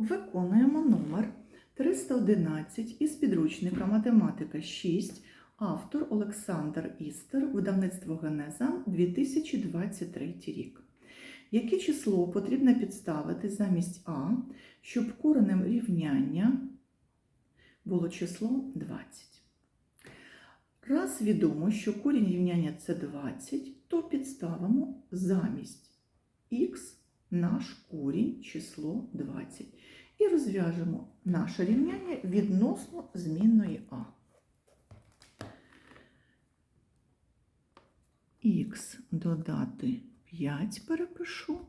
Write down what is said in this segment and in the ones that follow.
Виконуємо номер 311 із підручника Математика 6, автор Олександр Істер, видавництво Генеза 2023 рік. Яке число потрібно підставити замість А, щоб коренем рівняння було число 20? Раз відомо, що корінь рівняння це 20, то підставимо замість х наш корінь число 20. І розв'яжемо наше рівняння відносно змінної А. Х додати 5 перепишу.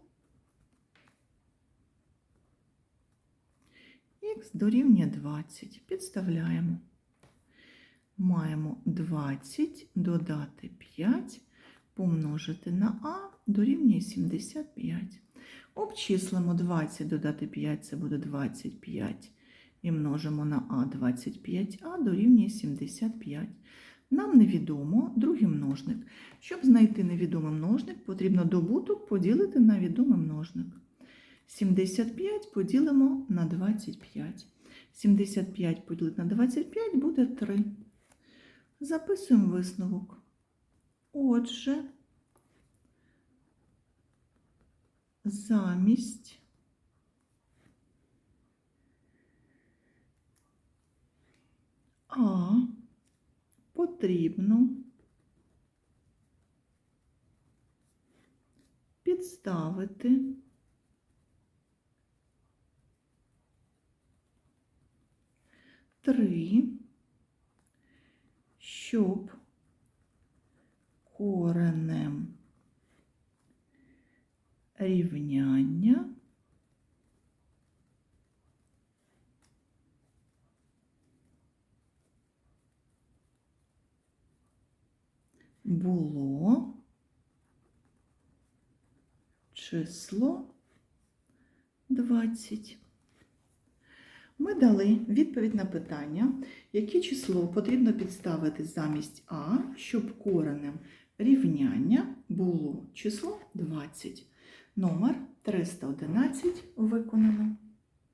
Х дорівнює 20. Підставляємо. Маємо 20 додати 5 помножити на А дорівнює 75. Обчислимо 20 додати 5, це буде 25. І множимо на А 25А дорівнює 75. Нам невідомо другий множник. Щоб знайти невідомий множник, потрібно добуток поділити на відомий множник. 75 поділимо на 25. 75 поділити на 25 буде 3. Записуємо висновок. Отже, замість. А потрібно підставити три, щоб коренем рівняння було число 20. Ми дали відповідь на питання, яке число потрібно підставити замість А, щоб коренем рівняння було число 20. Номер 311 виконано.